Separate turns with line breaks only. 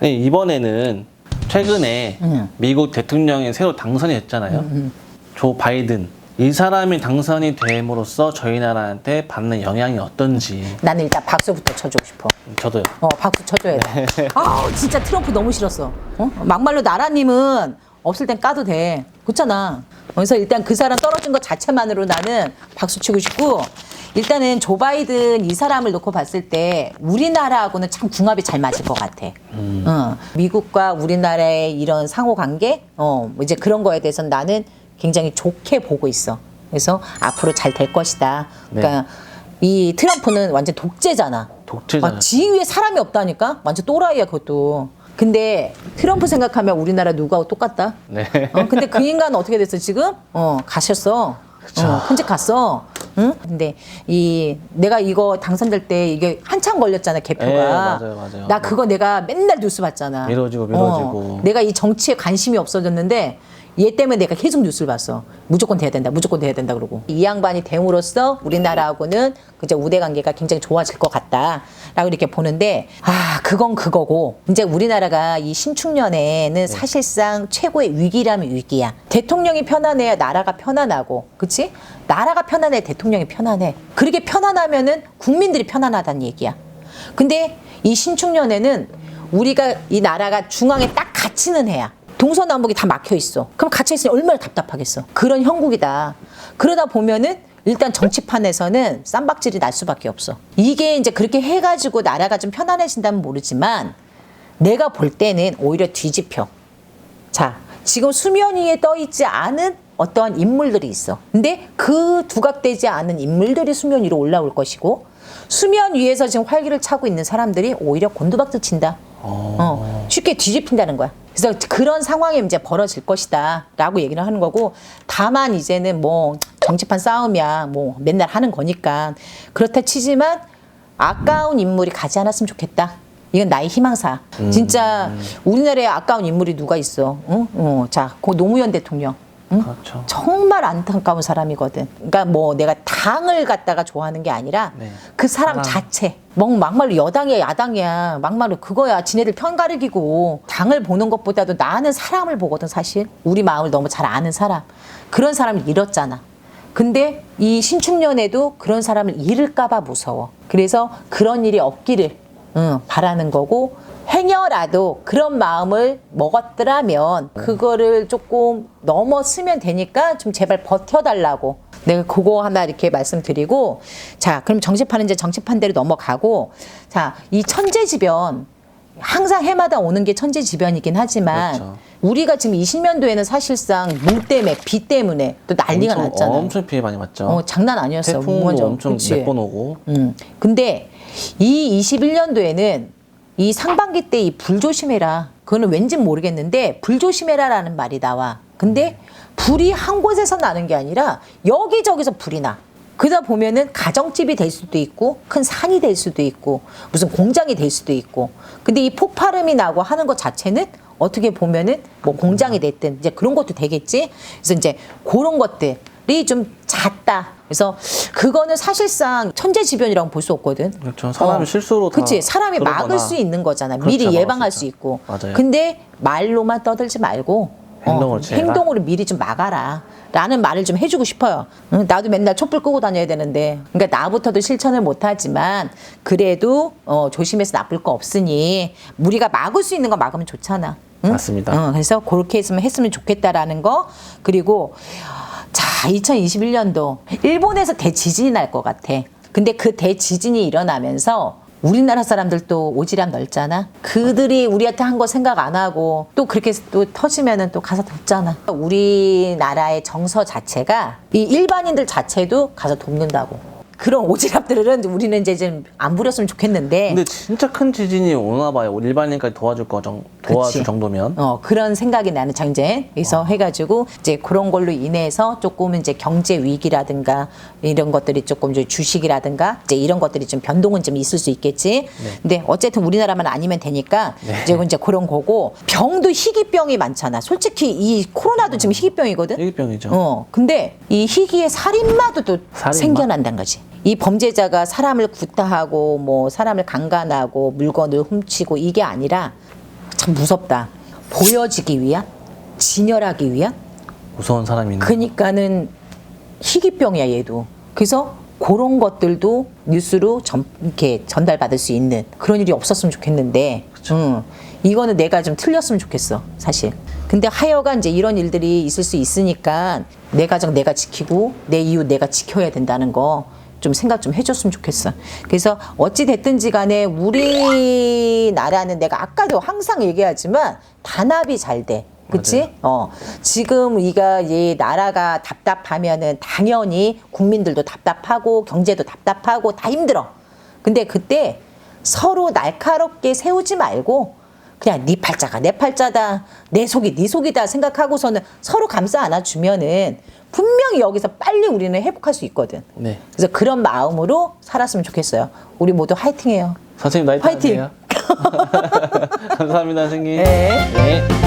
네, 이번에는 최근에
음.
미국 대통령이 새로 당선이 됐잖아요. 조 바이든. 이 사람이 당선이 됨으로써 저희 나라한테 받는 영향이 어떤지
나는 일단 박수부터 쳐주고 싶어.
저도요.
어, 박수 쳐줘야 돼.
네.
아우, 진짜 트럼프 너무 싫었어. 어? 막말로 나라님은 없을 땐 까도 돼. 그렇잖아. 그래서 일단 그 사람 떨어진 것 자체만으로 나는 박수 치고 싶고, 일단은 조 바이든 이 사람을 놓고 봤을 때 우리나라하고는 참 궁합이 잘 맞을 것 같아. 어, 미국과 우리나라의 이런 상호 관계, 어, 이제 그런 거에 대해서는 나는 굉장히 좋게 보고 있어. 그래서 앞으로 잘 될 것이다. 그러니까 이 트럼프는 완전 독재잖아.
독재잖아요.
아, 지위에 사람이 없다니까? 완전 또라이야, 그것도. 근데 트럼프 생각하면 우리나라 누구하고 똑같다?
네.
어, 근데 그 인간은 어떻게 됐어, 지금? 어, 가셨어. 어, 큰집 갔어. 응? 근데 이 내가 이거 당선될 때 이게 한참 걸렸잖아, 개표가.
네, 맞아요, 맞아요.
나 그거 내가 맨날 뉴스 봤잖아.
미뤄지고 미뤄지고.
어, 내가 이 정치에 관심이 없어졌는데 얘 때문에 내가 계속 뉴스를 봤어. 무조건 돼야 된다, 무조건 돼야 된다 그러고. 이 양반이 됨으로써 우리나라하고는 그저 우대 관계가 굉장히 좋아질 것 같다라고 이렇게 보는데 아 그건 그거고 이제 우리나라가 이 신축년에는 사실상 최고의 위기라면 위기야. 대통령이 편안해야 나라가 편안하고, 그치? 나라가 편안해 대통령이 편안해. 그렇게 편안하면은 국민들이 편안하다는 얘기야. 근데 이 신축년에는 우리가 이 나라가 중앙에 딱 갇히는 해야. 동서남북이 다 막혀 있어. 그럼 갇혀 있으니 얼마나 답답하겠어. 그런 형국이다. 그러다 보면은 일단 정치판에서는 쌈박질이 날 수밖에 없어. 이게 이제 그렇게 해가지고 나라가 좀 편안해진다면 모르지만 내가 볼 때는 오히려 뒤집혀. 자, 지금 수면 위에 떠 있지 않은 어떠한 인물들이 있어. 근데 그 두각되지 않은 인물들이 수면 위로 올라올 것이고 수면 위에서 지금 활기를 차고 있는 사람들이 오히려 곤두박질 친다. 어, 쉽게 뒤집힌다는 거야. 그래서 그런 상황이 이제 벌어질 것이다. 라고 얘기를 하는 거고, 다만 이제는 뭐, 정치판 싸움이야. 뭐, 맨날 하는 거니까. 그렇다 치지만, 아까운 인물이 가지 않았으면 좋겠다. 이건 나의 희망사. 진짜, 우리나라에 아까운 인물이 누가 있어. 응? 어, 자, 고 노무현 대통령. 응?
그렇죠.
정말 안타까운 사람이거든. 그러니까 뭐 내가 당을 갖다가 좋아하는 게 아니라
네.
그 사람
사람.
자체. 뭐 막말로 여당이야 야당이야. 막말로 그거야. 지네들 편 가르기고. 당을 보는 것보다도 나는 사람을 보거든 사실. 우리 마음을 너무 잘 아는 사람. 그런 사람을 잃었잖아. 근데 이 신축년에도 그런 사람을 잃을까봐 무서워. 그래서 그런 일이 없기를 응, 바라는 거고 행여라도 그런 마음을 먹었더라면 그거를 조금 넘어서면 되니까 좀 제발 버텨달라고 내가 그거 하나 이렇게 말씀드리고 자 그럼 정치판은 이제 정치판대로 넘어가고 자 이 천재지변 항상 해마다 오는 게 천재지변이긴 하지만
그렇죠.
우리가 지금 20년도에는 사실상 물 때문에 비 때문에 또 난리가
엄청,
났잖아요.
엄청 피해 많이 봤죠.
어, 장난 아니었어.
태풍도. 엄청? 몇 번 오고.
음. 근데 이 21년도에는 이 상반기 때 이 불조심해라. 그거는 왠지 모르겠는데 불조심해라라는 말이 나와. 근데 불이 한 곳에서 나는 게 아니라 여기저기서 불이 나. 그러다 보면은 가정집이 될 수도 있고 큰 산이 될 수도 있고 무슨 공장이 될 수도 있고 근데 이 폭발음이 나고 하는 것 자체는 어떻게 보면은 뭐 공장이 됐든 이제 그런 것도 되겠지 그래서 이제 그런 것들이 좀 잦다 그래서 그거는 사실상 천재지변이라고 볼 수 없거든
그렇죠. 사람이 실수로 다
그치 사람이
그러거나.
막을 수 있는 거잖아
그렇죠,
미리
막을
예방할
수
수. 있고
맞아요.
근데 말로만 떠들지 말고 어,
행동으로 취해라.
행동으로 미리 좀 막아라. 라는 말을 좀 해주고 싶어요. 응, 나도 맨날 촛불 끄고 다녀야 되는데, 그러니까 나부터도 실천을 못하지만 그래도 어, 조심해서 나쁠 거 없으니 우리가 막을 수 있는 거 막으면 좋잖아. 응?
맞습니다.
어, 그래서 그렇게 했으면 했으면 좋겠다라는 거 그리고 자 2021년도 일본에서 대지진이 날 것 같아. 근데 그 대지진이 일어나면서 우리나라 사람들도 오지랖 넓잖아. 그들이 우리한테 한 거 생각 안 하고 또 그렇게 또 터지면은 또 가서 돕잖아. 우리나라의 정서 자체가 이 일반인들 자체도 가서 돕는다고. 그런 오지랖들은 우리는 이제 좀 안 부렸으면 좋겠는데.
근데 진짜 큰 지진이 오나 봐요. 일반인까지 도와줄 거 정, 도와줄
그치.
정도면.
어, 그런 생각이 나는 장제에서 해가지고 이제 그런 걸로 인해서 조금 이제 경제 위기라든가 이런 것들이 조금 이제 주식이라든가 이제 이런 것들이 좀 변동은 좀 있을 수 있겠지. 근데 어쨌든 우리나라만 아니면 되니까 이제 이제 그런 거고 병도 희귀병이 많잖아. 솔직히 이 코로나도 지금 희귀병이거든.
일병이죠.
어, 근데 이 희귀의 살인마도 또
살인마?
생겨난다는 거지. 이 범죄자가 사람을 구타하고 뭐 사람을 강간하고 물건을 훔치고 이게 아니라 참 무섭다. 보여지기 위한, 진열하기 위한.
무서운 사람이 있는.
그러니까는 희귀병이야 얘도. 그래서 그런 것들도 뉴스로 전, 이렇게 전달받을 수 있는 그런 일이 없었으면 좋겠는데, 응, 이거는 내가 좀 틀렸으면 좋겠어 사실. 근데 하여간 이제 이런 일들이 있을 수 있으니까 내 가정 내가 지키고 내 이웃 내가 지켜야 된다는 거 좀 생각 좀 해줬으면 좋겠어. 그래서 어찌 됐든지 간에 우리나라는 내가 아까도 항상 얘기하지만 단합이 잘 돼. 그치? 어. 지금 이가 이 나라가 답답하면은 당연히 국민들도 답답하고 경제도 답답하고 다 힘들어. 근데 그때 서로 날카롭게 세우지 말고 그냥 네 팔자가 내 팔자다. 내 속이 네 속이다 생각하고서는 서로 감싸 안아 주면은 분명히 여기서 빨리 우리는 회복할 수 있거든.
네.
그래서 그런 마음으로 살았으면 좋겠어요. 우리 모두 화이팅해요.
선생님 나이트
화이팅!
감사합니다, 선생님.
네.
네.